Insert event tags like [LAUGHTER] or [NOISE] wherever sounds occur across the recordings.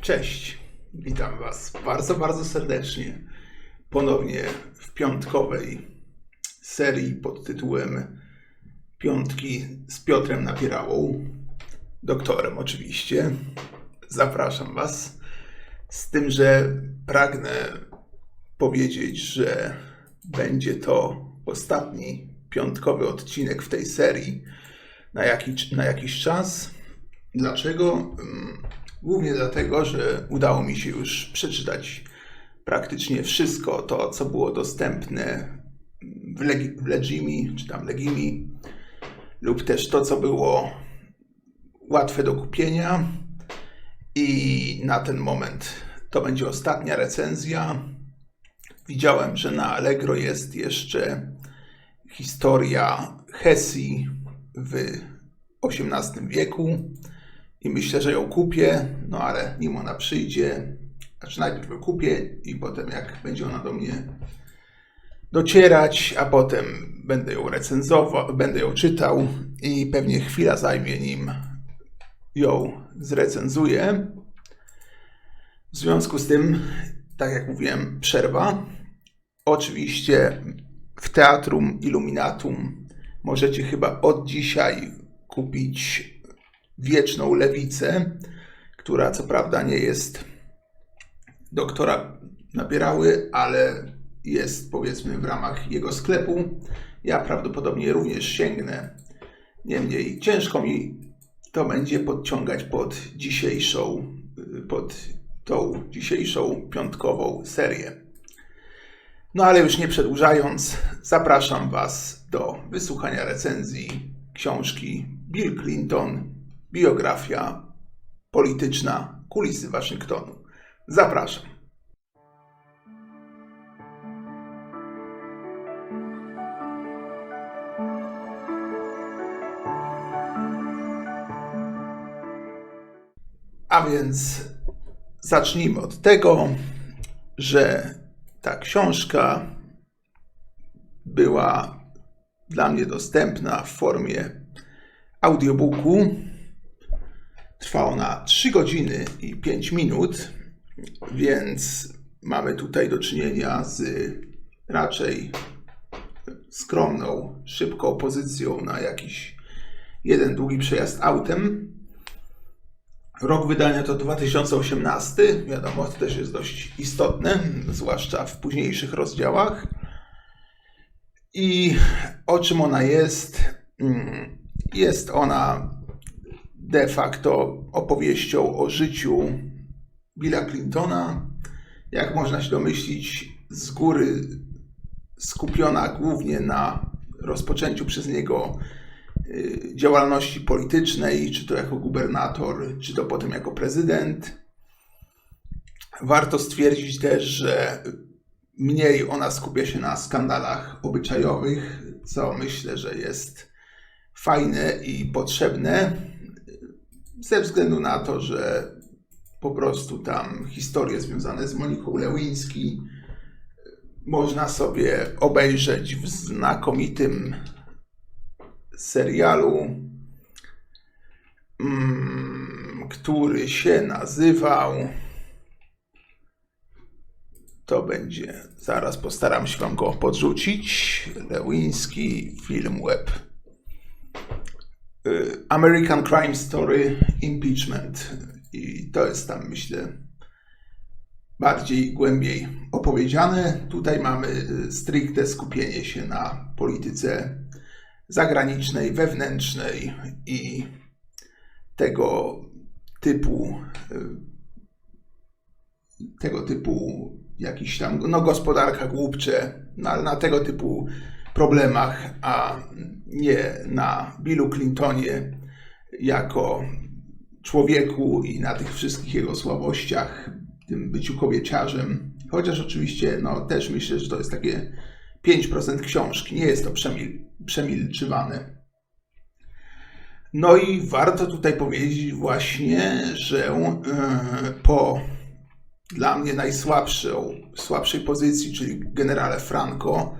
Cześć, witam Was bardzo, bardzo serdecznie. Ponownie w piątkowej serii pod tytułem Piątki z Piotrem Napierałą, doktorem oczywiście. Zapraszam Was. Z tym, że pragnę powiedzieć, że będzie to ostatni piątkowy odcinek w tej serii na, jaki, na jakiś czas. Dlaczego? Głównie dlatego, że udało mi się już przeczytać praktycznie wszystko to, co było dostępne w, Legi- w Legimi, czy tam Legimi, lub też to, co było łatwe do kupienia. I na ten moment to będzie ostatnia recenzja. Widziałem, że na Allegro jest jeszcze historia Hesji w XVIII wieku i myślę, że ją kupię, no ale nim ona przyjdzie, znaczy najpierw ją kupię i potem jak będzie ona do mnie docierać, a potem będę ją recenzował, będę ją czytał i pewnie chwila zajmie nim ją zrecenzuję. W związku z tym, tak jak mówiłem, przerwa. Oczywiście w Teatrum Illuminatum możecie chyba od dzisiaj kupić Wieczną Lewicę, która co prawda nie jest doktora nabierały, ale jest powiedzmy w ramach jego sklepu. Ja prawdopodobnie również sięgnę. Niemniej ciężko mi to będzie podciągać pod dzisiejszą, pod tą dzisiejszą piątkową serię. No ale już nie przedłużając, zapraszam Was do wysłuchania recenzji książki Bill Clinton, biografia polityczna kulisy Waszyngtonu. Zapraszam. A więc zacznijmy od tego, że ta książka była dla mnie dostępna w formie audiobooku. Trwa ona 3 godziny i 5 minut, więc mamy tutaj do czynienia z raczej skromną, szybką pozycją na jakiś jeden długi przejazd autem. Rok wydania to 2018. Wiadomo, to też jest dość istotne, zwłaszcza w późniejszych rozdziałach. I o czym ona jest? Mm, Jest ona de facto opowieścią o życiu Billa Clintona. Jak można się domyślić, z góry skupiona głównie na rozpoczęciu przez niego y, działalności politycznej, czy to jako gubernator, czy to potem jako prezydent. Warto stwierdzić też, że mniej ona skupia się na skandalach obyczajowych, co myślę, że jest fajne i potrzebne, ze względu na to, że po prostu tam historie związane z Moniką Lewiński można sobie obejrzeć w znakomitym serialu, mm, który się nazywał. To będzie, zaraz postaram się Wam go podrzucić. Lewiński Film Web. Y, American Crime Story Impeachment. I to jest tam, myślę, bardziej głębiej opowiedziane. Tutaj mamy y, stricte skupienie się na polityce zagranicznej, wewnętrznej i tego typu y, tego typu jakiś tam, no gospodarka głupcze, na, na tego typu problemach, a nie na Billu Clintonie jako człowieku i na tych wszystkich jego słabościach, tym byciu kobieciarzem. Chociaż oczywiście, no też myślę, że to jest takie 5% książki, nie jest to przemil, przemilczywane. No i warto tutaj powiedzieć właśnie, że e, po dla mnie najsłabszą, słabszej pozycji, czyli generale Franco,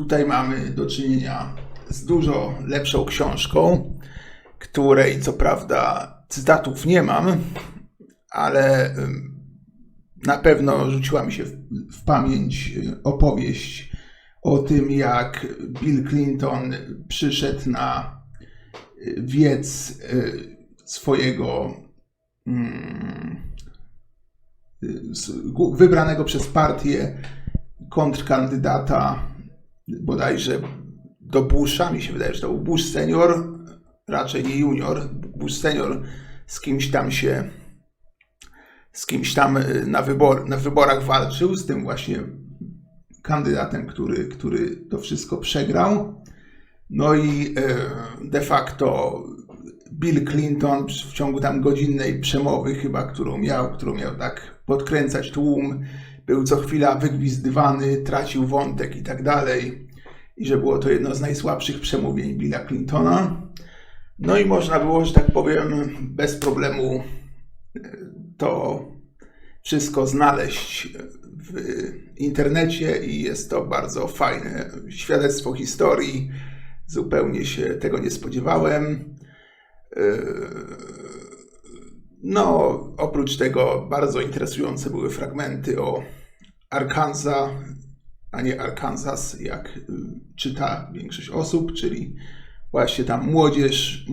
tutaj mamy do czynienia z dużo lepszą książką, której co prawda cytatów nie mam, ale na pewno rzuciła mi się w, w pamięć y, opowieść o tym, jak Bill Clinton przyszedł na y, wiec y, swojego mm, wybranego przez partię kontrkandydata bodajże do Busha, mi się wydaje, że to był Bush senior, raczej nie junior, Bush senior z kimś tam się z kimś tam y, na, wybor, na wyborach walczył, z tym właśnie kandydatem, który, który to wszystko przegrał. No i e, de facto Bill Clinton w ciągu tam godzinnej przemowy chyba, którą miał, którą miał tak podkręcać tłum, był co chwila wygwizdywany, tracił wątek i tak dalej. I że było to jedno z najsłabszych przemówień Billa Clintona. No i można było, że tak powiem, bez problemu e, to wszystko znaleźć w internecie i jest to bardzo fajne świadectwo historii. Zupełnie się tego nie spodziewałem. Yy, No, oprócz tego bardzo interesujące były fragmenty o Arkansas, a nie Arkansas, jak y, czyta większość osób, czyli właśnie tam młodzież,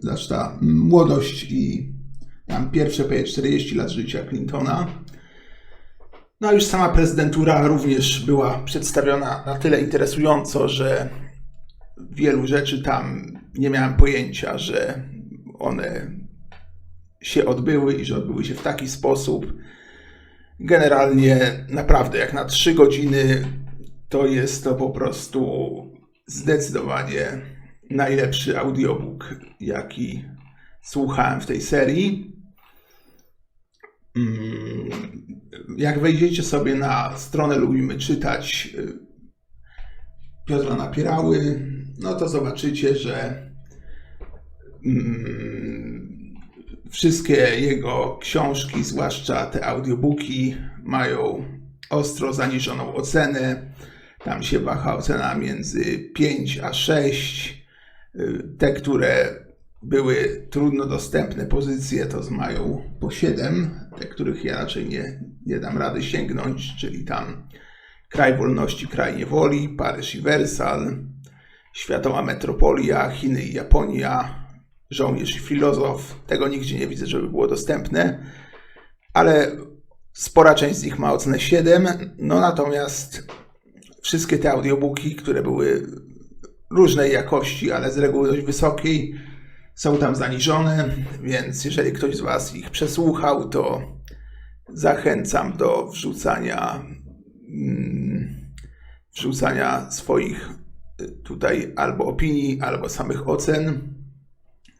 znaczy ta młodość i tam pierwsze powie 40 lat życia Clintona. No a już sama prezydentura również była przedstawiona na tyle interesująco, że wielu rzeczy tam nie miałem pojęcia, że one się odbyły i że odbyły się w taki sposób. Generalnie naprawdę jak na 3 godziny to jest to po prostu zdecydowanie najlepszy audiobook, jaki słuchałem w tej serii. Mm, Jak wejdziecie sobie na stronę Lubimy Czytać y, Piotra Napierały, no to zobaczycie, że mm, wszystkie jego książki, zwłaszcza te audiobooki, mają ostro zaniżoną ocenę. Tam się waha ocena między 5 a 6. Y, Te, które były trudno dostępne pozycje, to mają po 7. Te, których ja raczej nie, nie dam rady sięgnąć, czyli tam Kraj Wolności, Kraj Niewoli, Paryż i Wersal, Światowa Metropolia, Chiny i Japonia, Żołnierz i Filozof. Tego nigdzie nie widzę, żeby było dostępne, ale spora część z nich ma ocenę 7. No natomiast wszystkie te audiobooki, które były różnej jakości, ale z reguły dość wysokiej, są tam zaniżone, więc jeżeli ktoś z Was ich przesłuchał, to zachęcam do wrzucania, mm, wrzucania swoich y, tutaj albo opinii, albo samych ocen.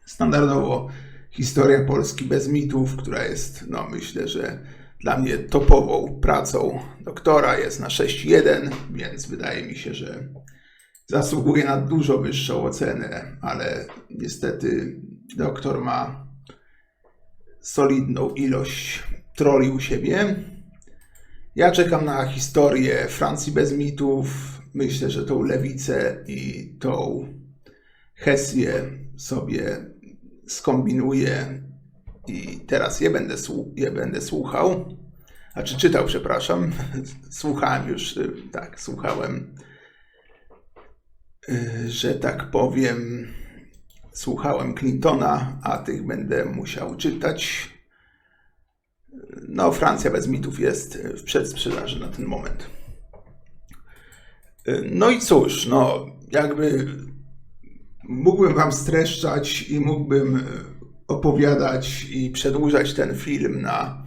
Standardowo historia Polski bez mitów, która jest, no myślę, że dla mnie topową pracą doktora, jest na 6.1, więc wydaje mi się, że zasługuje na dużo wyższą ocenę, ale niestety doktor ma solidną ilość troli u siebie. Ja czekam na historię Francji bez mitów. Myślę, że tą lewicę i tą Hesję sobie skombinuję i teraz je będę, je będę słuchał. Znaczy czytał, przepraszam. [LAUGHS] Słuchałem już, y, tak, słuchałem y, że tak powiem, słuchałem Clintona, a tych będę musiał czytać. No, Francja bez mitów jest w przedsprzedaży na ten moment. Y, No i cóż, no, jakby mógłbym Wam streszczać i mógłbym y, opowiadać i przedłużać ten film na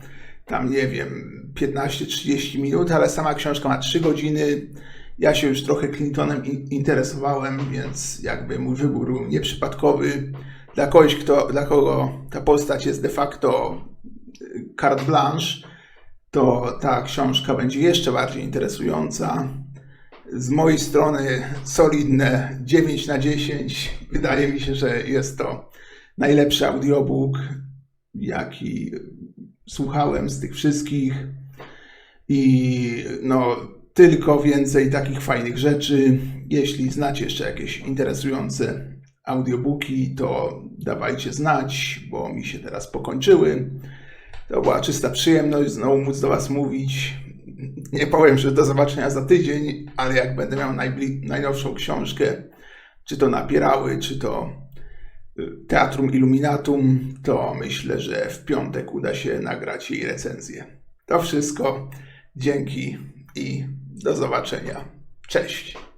tam, nie wiem, 15-30 minut, ale sama książka ma 3 godziny. Ja się już trochę Clintonem in- interesowałem, więc jakby mój wybór był nieprzypadkowy. Dla kogoś, kto, dla kogo ta postać jest de facto y, carte blanche, to ta książka będzie jeszcze bardziej interesująca. Z mojej strony solidne 9 na 10. Wydaje mi się, że jest to najlepszy audiobook, jaki słuchałem z tych wszystkich. I no, tylko więcej takich fajnych rzeczy. Jeśli znacie jeszcze jakieś interesujące audiobooki, to dawajcie znać, bo mi się teraz pokończyły. To była czysta przyjemność znowu móc do Was mówić. Nie powiem, że do zobaczenia za tydzień, ale jak będę miał najnowszą książkę, czy to Napierały, czy to y, Teatrum Illuminatum, to myślę, że w piątek uda się nagrać jej recenzję. To wszystko. Dzięki i do zobaczenia. Cześć.